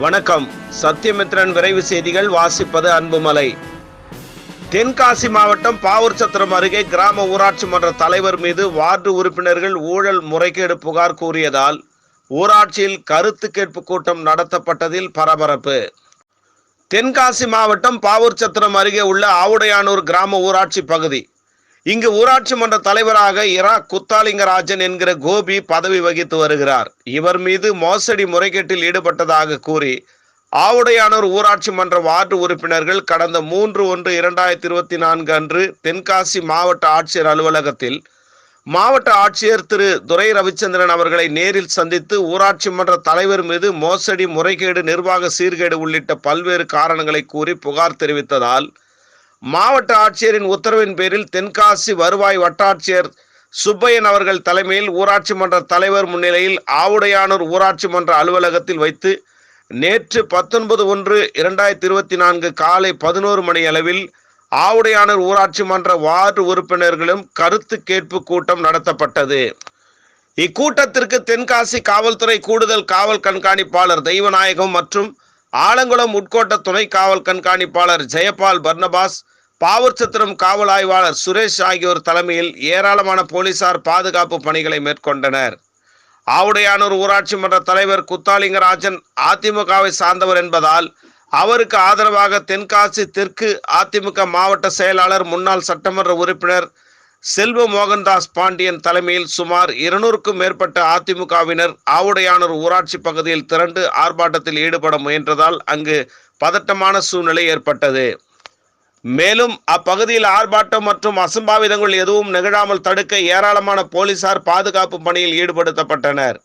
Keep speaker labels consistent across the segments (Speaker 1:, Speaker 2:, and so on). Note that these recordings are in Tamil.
Speaker 1: வணக்கம். சத்தியமித்ரன் விரைவு செய்திகள் வாசிப்பது அன்புமலை. தென்காசி மாவட்டம் பாவூர் சத்திரம் அருகே கிராம ஊராட்சி மன்ற தலைவர் மீது வார்டு உறுப்பினர்கள் ஊழல் முறைகேடு புகார் கூறியதால் ஊராட்சியில் கருத்து கேட்பு கூட்டம் நடத்தப்பட்டதில் பரபரப்பு. தென்காசி மாவட்டம் பாவூர் சத்திரம் அருகே உள்ள ஆவுடையானூர் கிராம ஊராட்சி பகுதி இங்கு ஊராட்சி மன்ற தலைவராக இரா குத்தாலிங்கராஜன் என்கிற கோபி பதவி வகித்து வருகிறார். இவர் மீது மோசடி முறைகேட்டில் ஈடுபட்டதாக கூறி ஆவுடையானூர் ஊராட்சி மன்ற வார்டு உறுப்பினர்கள் கடந்த மூன்று ஒன்று இரண்டாயிரத்தி இருபத்தி நான்கு அன்று தென்காசி மாவட்ட ஆட்சியர் அலுவலகத்தில் மாவட்ட ஆட்சியர் திரு துரை ரவிச்சந்திரன் அவர்களை நேரில் சந்தித்து ஊராட்சி மன்ற தலைவர் மீது மோசடி முறைகேடு நிர்வாக சீர்கேடு உள்ளிட்ட பல்வேறு காரணங்களை கூறி புகார் தெரிவித்ததால் மாவட்ட ஆட்சியரின் உத்தரவின் பேரில் தென்காசி வருவாய் வட்டாட்சியர் சுப்பையன் அவர்கள் தலைமையில் ஊராட்சி மன்ற தலைவர் முன்னிலையில் ஆவுடையானூர் ஊராட்சி மன்ற அலுவலகத்தில் வைத்து நேற்று பத்தொன்பது ஒன்று இரண்டாயிரத்தி இருபத்தி நான்கு காலை பதினோரு மணி அளவில் ஆவுடையானூர் ஊராட்சி மன்ற வார்டு உறுப்பினர்களும் கருத்து கேட்பு கூட்டம் நடத்தப்பட்டது. இக்கூட்டத்திற்கு தென்காசி காவல்துறை கூடுதல் காவல் கண்காணிப்பாளர் தெய்வநாயகம் மற்றும் ஆலங்குளம் உட்கோட்ட துணை காவல் கண்காணிப்பாளர் ஜெயபால் பர்னபாஸ் பாவூர்சத்திரம் காவல் ஆய்வாளர் சுரேஷ் ஆகியோர் தலைமையில் ஏராளமான போலீசார் பாதுகாப்பு பணிகளை மேற்கொண்டனர். ஆவுடையானூர் ஊராட்சி மன்ற தலைவர் குத்தாலிங்கராஜன் அதிமுகவை சார்ந்தவர் என்பதால் அவருக்கு ஆதரவாக தென்காசி தெற்கு அதிமுக மாவட்ட செயலாளர் முன்னாள் சட்டமன்ற உறுப்பினர் செல்வ மோகன்தாஸ் பாண்டியன் தலைமையில் சுமார் இருநூறுக்கும் மேற்பட்ட அதிமுகவினர் ஆவுடையானூர் ஊராட்சி பகுதியில் திரண்டு ஆர்ப்பாட்டத்தில் ஈடுபட முயன்றதால் அங்கு பதட்டமான சூழ்நிலை ஏற்பட்டது. மேலும் அப்பகுதியில் ஆர்ப்பாட்டம் மற்றும் அசம்பாவிதங்கள் எதுவும் நிகழாமல் தடுக்க ஏராளமான போலீசார் பாதுகாப்பு பணியில் ஈடுபடுத்தப்பட்டனர்.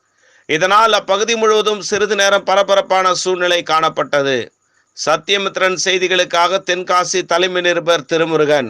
Speaker 1: இதனால் அப்பகுதி முழுவதும் சிறிது நேரம் பரபரப்பான சூழ்நிலை காணப்பட்டது. சத்தியமித்ரன் செய்திகளுக்காக தென்காசி தலைமை நிருபர் திருமுருகன்.